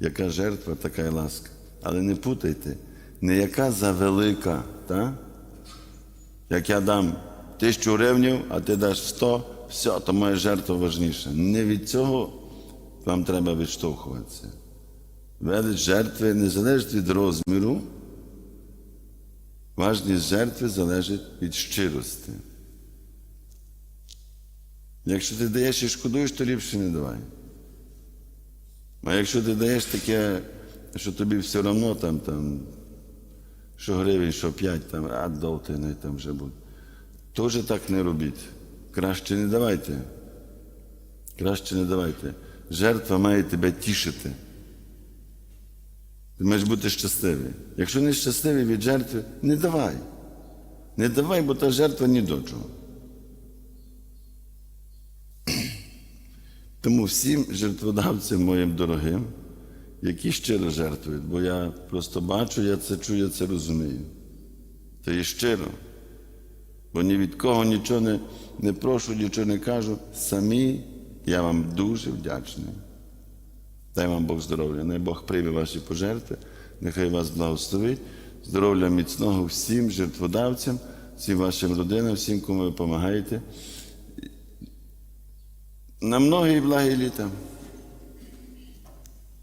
яка жертва, така й ласка. Але не путайте, не яка завелика, та? як я дам тисячу гривнів, а ти даш 100, все, то моя жертва важніша. Не від цього вам треба відштовхуватися. Велич жертви не залежить від розміру, важність жертви залежить від щирості. Якщо ти даєш і шкодуєш, то ліпше не давай. А якщо ти даєш таке, що тобі все одно там, там, що гривень, що п'ять, там, а не там вже буде. Теж так не робіть. Краще не давайте. Краще не давайте. Жертва має тебе тішити. Ти маєш бути щасливий. Якщо не щасливий від жертви, не давай. Не давай, бо та жертва ні до чого. Тому всім жертводавцям моїм дорогим, які щиро жертвують, бо я просто бачу, я це чую, я це розумію. Це є щиро. Бо ні від кого нічого не, не прошу, нічого не кажу. Самі я вам дуже вдячний. Дай вам Бог здоров'я. Най Бог прийме ваші пожертви, нехай вас благословить. Здоров'я міцного всім жертводавцям, всім вашим родинам, всім, кому ви допомагаєте. На многие благие літа.